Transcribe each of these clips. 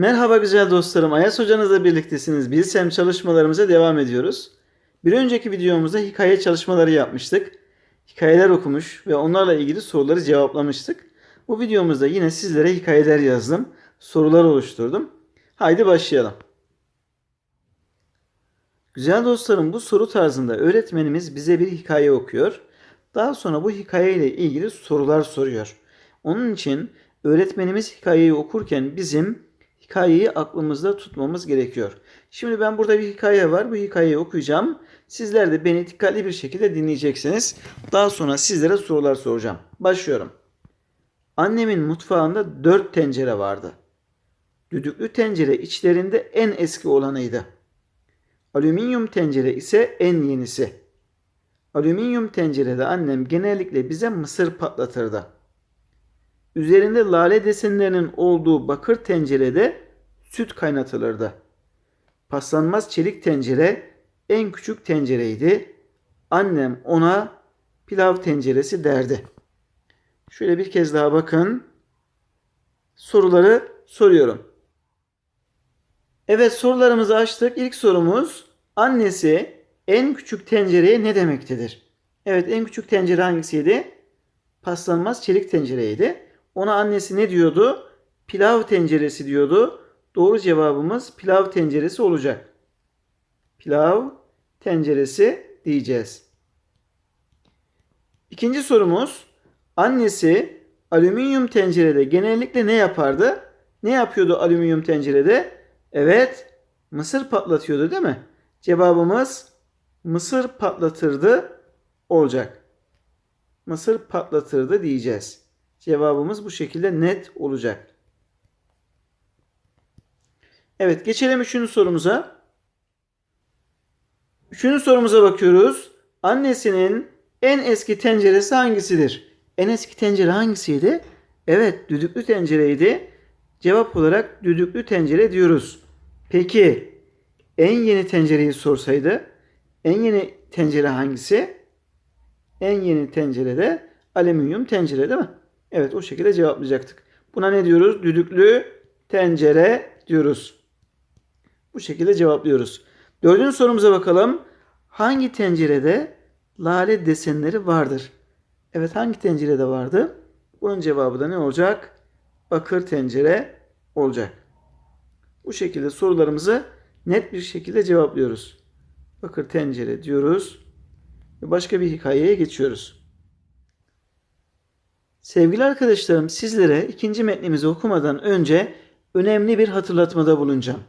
Merhaba güzel dostlarım. Ayas hocanızla birliktesiniz. Bilsem çalışmalarımıza devam ediyoruz. Bir önceki videomuzda hikaye çalışmaları yapmıştık. Hikayeler okumuş ve onlarla ilgili soruları cevaplamıştık. Bu videomuzda yine sizlere hikayeler yazdım. Sorular oluşturdum. Haydi başlayalım. Güzel dostlarım bu soru tarzında öğretmenimiz bize bir hikaye okuyor. Daha sonra bu hikayeyle ilgili sorular soruyor. Onun için öğretmenimiz hikayeyi okurken bizim hikayeyi aklımızda tutmamız gerekiyor. Şimdi ben burada bir hikaye var. Bu hikayeyi okuyacağım. Sizler de beni dikkatli bir şekilde dinleyeceksiniz. Daha sonra sizlere sorular soracağım. Başlıyorum. Annemin mutfağında dört tencere vardı. Düdüklü tencere içlerinde en eski olanıydı. Alüminyum tencere ise en yenisi. Alüminyum tencerede annem genellikle bize mısır patlatırdı. Üzerinde lale desenlerinin olduğu bakır tencerede süt kaynatılırdı. Paslanmaz çelik tencere en küçük tencereydi. Annem ona pilav tenceresi derdi. Şöyle bir kez daha bakın. Soruları soruyorum. Evet sorularımızı açtık. İlk sorumuz annesi en küçük tencereye ne demektedir? Evet en küçük tencere hangisiydi? Paslanmaz çelik tencereydi. Ona annesi ne diyordu? Pilav tenceresi diyordu. Doğru cevabımız pilav tenceresi olacak. Pilav tenceresi diyeceğiz. İkinci sorumuz annesi alüminyum tencerede genellikle ne yapardı? Ne yapıyordu alüminyum tencerede? Evet, mısır patlatıyordu değil mi? Cevabımız mısır patlatırdı olacak. Mısır patlatırdı diyeceğiz. Cevabımız bu şekilde net olacak. Evet geçelim üçüncü sorumuza. Üçüncü sorumuza bakıyoruz. Annesinin en eski tenceresi hangisidir? En eski tencere hangisiydi? Evet düdüklü tencereydi. Cevap olarak düdüklü tencere diyoruz. Peki en yeni tencereyi sorsaydı en yeni tencere hangisi? En yeni tencere de alüminyum tencere değil mi? Evet o şekilde cevaplayacaktık. Buna ne diyoruz? Düdüklü tencere diyoruz. Bu şekilde cevaplıyoruz. Dördüncü sorumuza bakalım. Hangi tencerede lale desenleri vardır? Evet hangi tencerede vardı? Bunun cevabı da ne olacak? Bakır tencere olacak. Bu şekilde sorularımızı net bir şekilde cevaplıyoruz. Bakır tencere diyoruz. Ve başka bir hikayeye geçiyoruz. Sevgili arkadaşlarım sizlere ikinci metnimizi okumadan önce önemli bir hatırlatmada bulunacağım.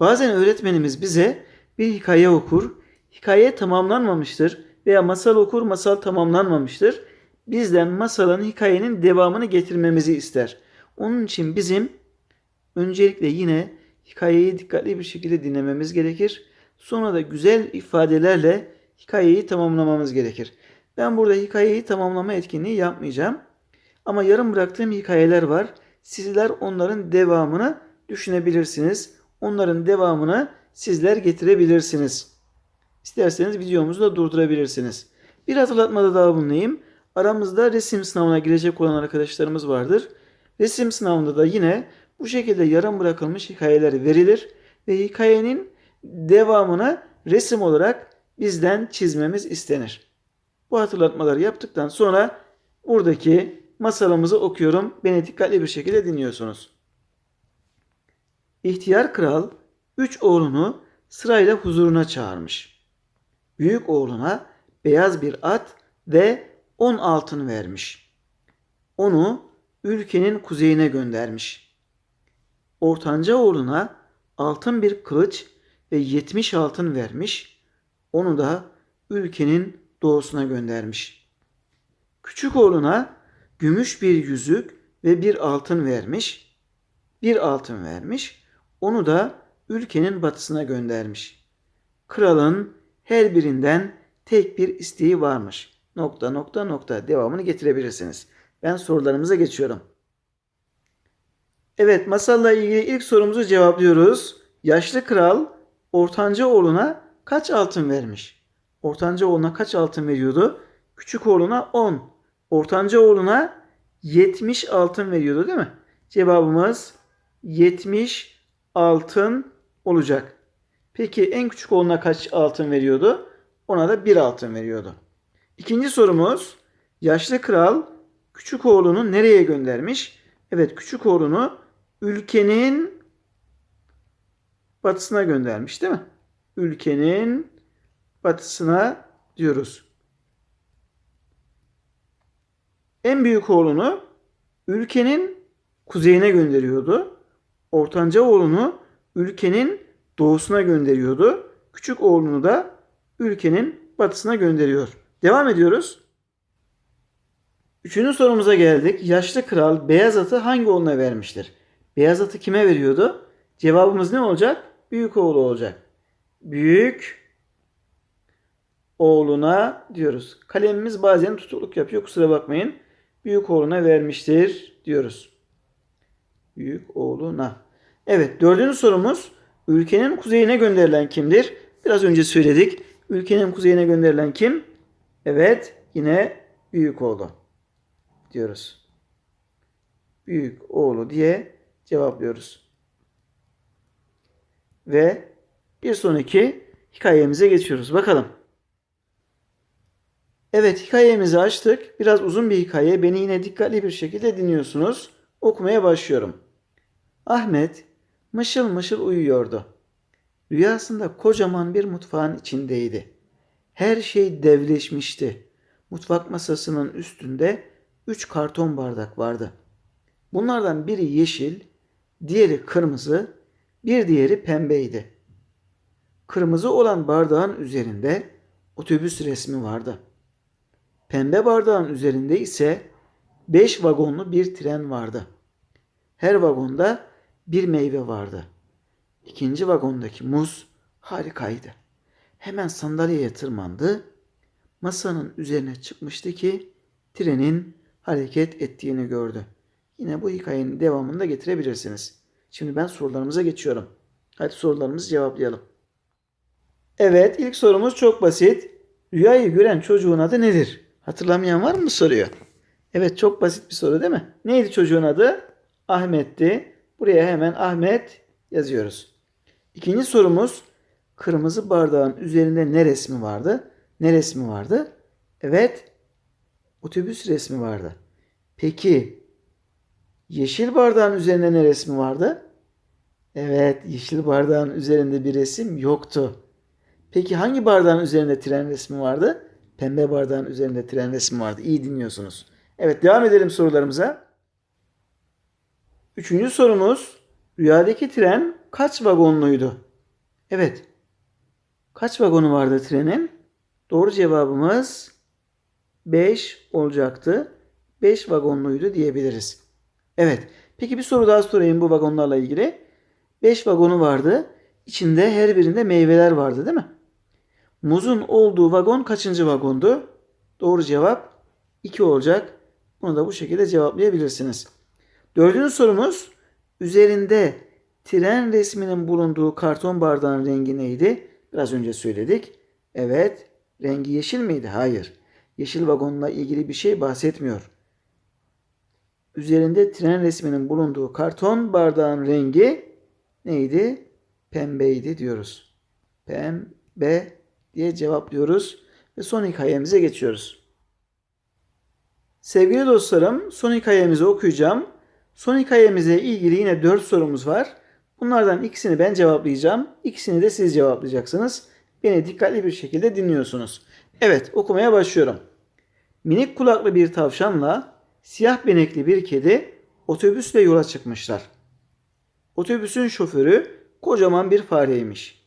Bazen öğretmenimiz bize bir hikaye okur, hikaye tamamlanmamıştır veya masal okur, masal tamamlanmamıştır. Bizden masalın, hikayenin devamını getirmemizi ister. Onun için bizim öncelikle yine hikayeyi dikkatli bir şekilde dinlememiz gerekir. Sonra da güzel ifadelerle hikayeyi tamamlamamız gerekir. Ben burada hikayeyi tamamlama etkinliği yapmayacağım. Ama yarım bıraktığım hikayeler var. Sizler onların devamını düşünebilirsiniz. Onların devamını sizler getirebilirsiniz. İsterseniz videomuzu da durdurabilirsiniz. Bir hatırlatmada daha bulunayım. Aramızda resim sınavına girecek olan arkadaşlarımız vardır. Resim sınavında da yine bu şekilde yarım bırakılmış hikayeler verilir ve hikayenin devamını resim olarak bizden çizmemiz istenir. Bu hatırlatmaları yaptıktan sonra buradaki masalımızı okuyorum. Beni dikkatli bir şekilde dinliyorsunuz. İhtiyar kral üç oğlunu sırayla huzuruna çağırmış. Büyük oğluna beyaz bir at ve on altın vermiş. Onu ülkenin kuzeyine göndermiş. Ortanca oğluna altın bir kılıç ve yetmiş altın vermiş. Onu da ülkenin doğusuna göndermiş. Küçük oğluna gümüş bir yüzük ve bir altın vermiş. Bir altın vermiş. Onu da ülkenin batısına göndermiş. Kralın her birinden tek bir isteği varmış. Nokta nokta nokta devamını getirebilirsiniz. Ben sorularımıza geçiyorum. Evet masalla ilgili ilk sorumuzu cevaplıyoruz. Yaşlı kral ortanca oğluna kaç altın vermiş? Ortanca oğluna kaç altın veriyordu? Küçük oğluna 10. Ortanca oğluna 70 altın veriyordu değil mi? Cevabımız 70 altın olacak. Peki en küçük oğluna kaç altın veriyordu? Ona da 1 altın veriyordu. İkinci sorumuz yaşlı kral küçük oğlunu nereye göndermiş? Evet küçük oğlunu ülkenin batısına göndermiş değil mi? Ülkenin batısına diyoruz. En büyük oğlunu ülkenin kuzeyine gönderiyordu. Ortanca oğlunu ülkenin doğusuna gönderiyordu. Küçük oğlunu da ülkenin batısına gönderiyor. Devam ediyoruz. Üçüncü sorumuza geldik. Yaşlı kral beyaz atı hangi oğluna vermiştir? Beyaz atı kime veriyordu? Cevabımız ne olacak? Büyük oğlu olacak. Büyük oğluna diyoruz. Kalemimiz bazen tutukluk yapıyor kusura bakmayın. Büyük oğluna vermiştir diyoruz. Büyük oğluna. Evet dördüncü sorumuz ülkenin kuzeyine gönderilen kimdir? Biraz önce söyledik. Ülkenin kuzeyine gönderilen kim? Evet yine büyük oğlu diyoruz. Büyük oğlu diye cevaplıyoruz. Ve bir sonraki hikayemize geçiyoruz. Bakalım. Evet hikayemizi açtık. Biraz uzun bir hikaye. Beni yine dikkatli bir şekilde dinliyorsunuz. Okumaya başlıyorum. Ahmet mışıl mışıl uyuyordu. Rüyasında kocaman bir mutfağın içindeydi. Her şey devleşmişti. Mutfak masasının üstünde üç karton bardak vardı. Bunlardan biri yeşil, diğeri kırmızı, bir diğeri pembeydi. Kırmızı olan bardağın üzerinde otobüs resmi vardı. Pembe bardağın üzerinde ise beş vagonlu bir tren vardı. Her vagonda bir meyve vardı. İkinci vagondaki muz harikaydı. Hemen sandalyeye tırmandı. Masanın üzerine çıkmıştı ki trenin hareket ettiğini gördü. Yine bu hikayenin devamını da getirebilirsiniz. Şimdi ben sorularımıza geçiyorum. Hadi sorularımızı cevaplayalım. Evet ilk sorumuz çok basit. Rüyayı gören çocuğun adı nedir? Hatırlamayan var mı soruyor? Evet çok basit bir soru değil mi? Neydi çocuğun adı? Ahmet'ti. Buraya hemen Ahmet yazıyoruz. İkinci sorumuz kırmızı bardağın üzerinde ne resmi vardı? Ne resmi vardı? Evet otobüs resmi vardı. Peki yeşil bardağın üzerinde ne resmi vardı? Evet yeşil bardağın üzerinde bir resim yoktu. Peki hangi bardağın üzerinde tren resmi vardı? Pembe bardağın üzerinde tren resmi vardı. İyi dinliyorsunuz. Evet devam edelim sorularımıza. Üçüncü sorumuz. Rüyadaki tren kaç vagonluydu? Evet. Kaç vagonu vardı trenin? Doğru cevabımız 5 olacaktı. 5 vagonluydu diyebiliriz. Evet. Peki bir soru daha sorayım bu vagonlarla ilgili. 5 vagonu vardı. İçinde her birinde meyveler vardı değil mi? Muzun olduğu vagon kaçıncı vagondu? Doğru cevap 2 olacak. Bunu da bu şekilde cevaplayabilirsiniz. Dördüncü sorumuz üzerinde tren resminin bulunduğu karton bardağın rengi neydi? Biraz önce söyledik. Evet. Rengi yeşil miydi? Hayır. Yeşil vagonla ilgili bir şey bahsetmiyor. Üzerinde tren resminin bulunduğu karton bardağın rengi neydi? Pembeydi diyoruz. Pembe diye cevaplıyoruz ve son hikayemize geçiyoruz. Sevgili dostlarım, son hikayemizi okuyacağım. Son hikayemize ilgili yine 4 sorumuz var. Bunlardan ikisini ben cevaplayacağım. İkisini de siz cevaplayacaksınız. Beni dikkatli bir şekilde dinliyorsunuz. Evet, okumaya başlıyorum. Minik kulaklı bir tavşanla siyah benekli bir kedi otobüsle yola çıkmışlar. Otobüsün şoförü kocaman bir fareymiş.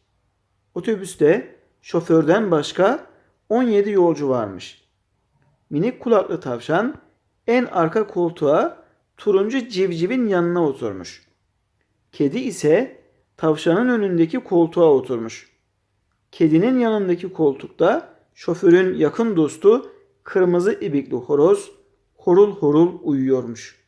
Otobüste şoförden başka 17 yolcu varmış. Minik kulaklı tavşan en arka koltuğa turuncu civcivin yanına oturmuş. Kedi ise tavşanın önündeki koltuğa oturmuş. Kedinin yanındaki koltukta şoförün yakın dostu kırmızı ibikli horoz horul horul uyuyormuş.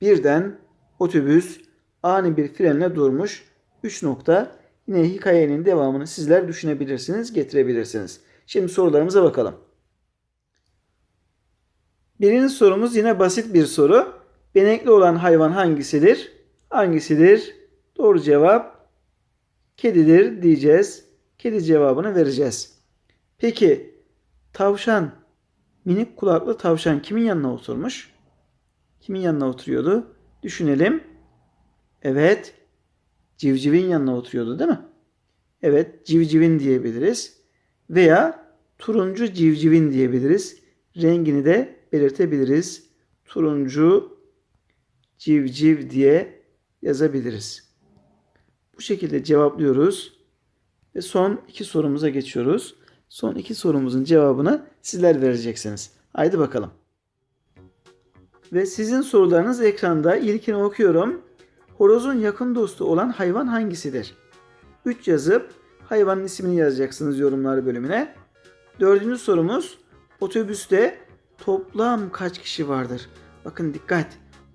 Birden otobüs ani bir frenle durmuş. 3 nokta. Yine hikayenin devamını sizler düşünebilirsiniz, getirebilirsiniz. Şimdi sorularımıza bakalım. Birinci sorumuz yine basit bir soru. Benekli olan hayvan hangisidir? hangisidir? Doğru cevap kedidir diyeceğiz. Kedi cevabını vereceğiz. Peki tavşan, minik kulaklı tavşan kimin yanına oturmuş? Kimin yanına oturuyordu? Düşünelim. Evet, civcivin yanına oturuyordu değil mi? Evet, civcivin diyebiliriz. Veya turuncu civcivin diyebiliriz. Rengini de belirtebiliriz. Turuncu civciv diye yazabiliriz. Bu şekilde cevaplıyoruz. Ve son iki sorumuza geçiyoruz. Son iki sorumuzun cevabını sizler vereceksiniz. Haydi bakalım. Ve sizin sorularınız ekranda. İlkini okuyorum. Horozun yakın dostu olan hayvan hangisidir? 3 yazıp hayvanın ismini yazacaksınız yorumlar bölümüne. Dördüncü sorumuz otobüste toplam kaç kişi vardır? Bakın dikkat.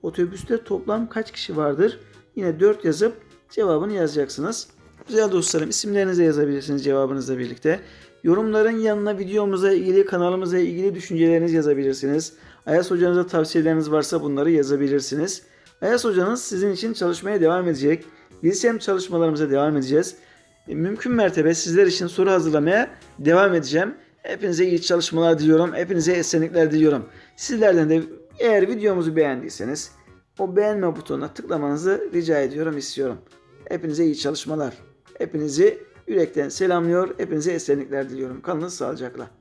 Otobüste toplam kaç kişi vardır? Yine 4 yazıp cevabını yazacaksınız. Güzel dostlarım isimlerinizi yazabilirsiniz cevabınızla birlikte. Yorumların yanına videomuza ilgili, kanalımıza ilgili düşüncelerinizi yazabilirsiniz. Ayas hocanıza tavsiyeleriniz varsa bunları yazabilirsiniz. Ayas hocanız sizin için çalışmaya devam edecek. Biz hem çalışmalarımıza devam edeceğiz. E, Mümkün mertebe sizler için soru hazırlamaya devam edeceğim. Hepinize iyi çalışmalar diliyorum. Hepinize esenlikler diliyorum. Sizlerden de eğer videomuzu beğendiyseniz o beğenme butonuna tıklamanızı rica ediyorum, istiyorum. Hepinize iyi çalışmalar. Hepinizi yürekten selamlıyor. Hepinize esenlikler diliyorum. Kalınız sağlıcakla.